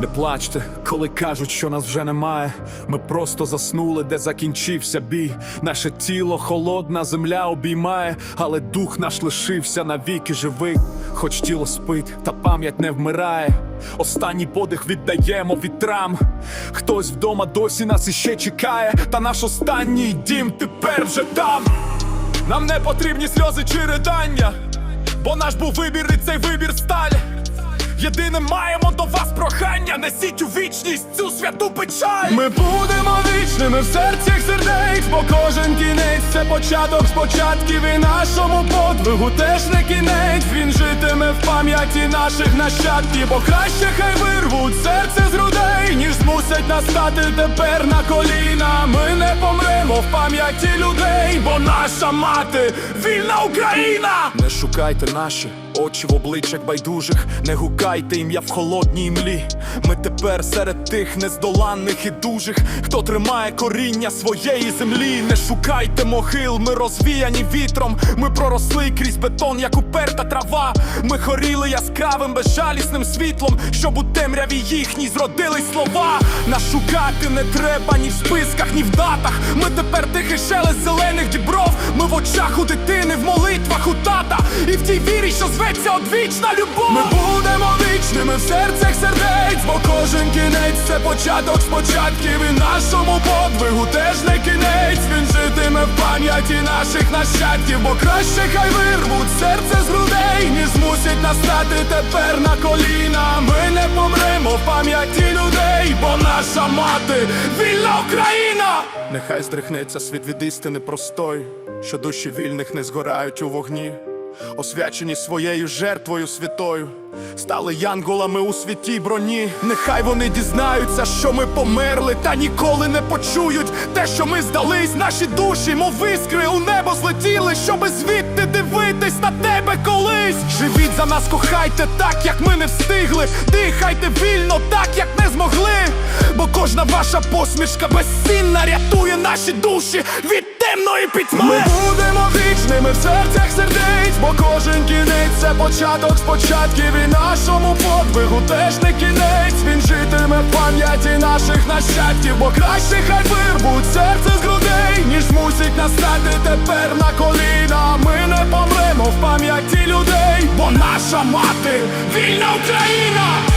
Не плачте, коли кажуть, що нас вже немає. Ми просто заснули, де закінчився бій. Наше тіло холодна земля обіймає, але дух наш лишився навіки живий. Хоч тіло спить, та пам'ять не вмирає. Останній подих віддаємо вітрам. Хтось вдома досі нас іще чекає, та наш останній дім тепер вже там. Нам не потрібні сльози чи ридання, бо наш був вибір і цей вибір. Єдине маємо до вас прохання, несіть у вічність цю святу печаль. Ми будемо вічними в серцях сердець, бо кожен кінець це початок з початків і нашому подвигу теж не кінець. Він житиме в пам'яті наших нащадків, бо краще хай вирвуть серце з грудей, ніж змусять нас стати тепер на коліна. Ми не помремо в пам'яті людей, бо наша мати вільна Україна. Не шукайте наші очі в обличчях байдужих, не гукайте ім'я в холодній млі. Ми тепер серед тих нездоланних і дужих, хто тримає коріння своєї землі. Не шукайте могил, ми розвіяні вітром. Ми проросли крізь бетон, як уперта трава. Ми хоріли яскравим, безжалісним світлом, щоб у темряві їхній зродились слова. Нас шукати не треба ні в списках, ні в датах. Ми тепер тихий шелест зелених дібров. Ми в очах у дитини, в молитвах у тата. І в тій вірі, що зветься одвічна любов. Ми будемо вічними в серцях сердець, бо кожен кінець це початок з початків. І нашому подвигу теж не кінець. Він житиме в пам'яті наших нащадків, бо краще хай вирвуть серце з грудей, ніж змусять нас стати тепер на коліна. Ми не помремо в пам'яті людей, бо наша мати вільна Україна. Нехай здрихнеться світ від істини простої, що душі вільних не згорають у вогні. Освячені своєю жертвою святою, стали янголами у святій броні. Нехай вони дізнаються, що ми померли, та ніколи не почують те, що ми здались, наші душі, мов іскри у небо злетіли, щоби звідти дивитись на тебе колись. Живіть за нас, кохайте так, як ми не встигли. Дихайте вільно, ваша посмішка безцінна рятує наші душі від темної пітьми. Ми будемо вічними в серцях сердець, бо кожен кінець це початок з початків і нашому подвигу теж не кінець. Він житиме в пам'яті наших нащадків, бо краще хай вирвуть серце з грудей, ніж змусять нас стати тепер на коліна. Ми не помремо в пам'яті людей, бо наша мати вільна Україна.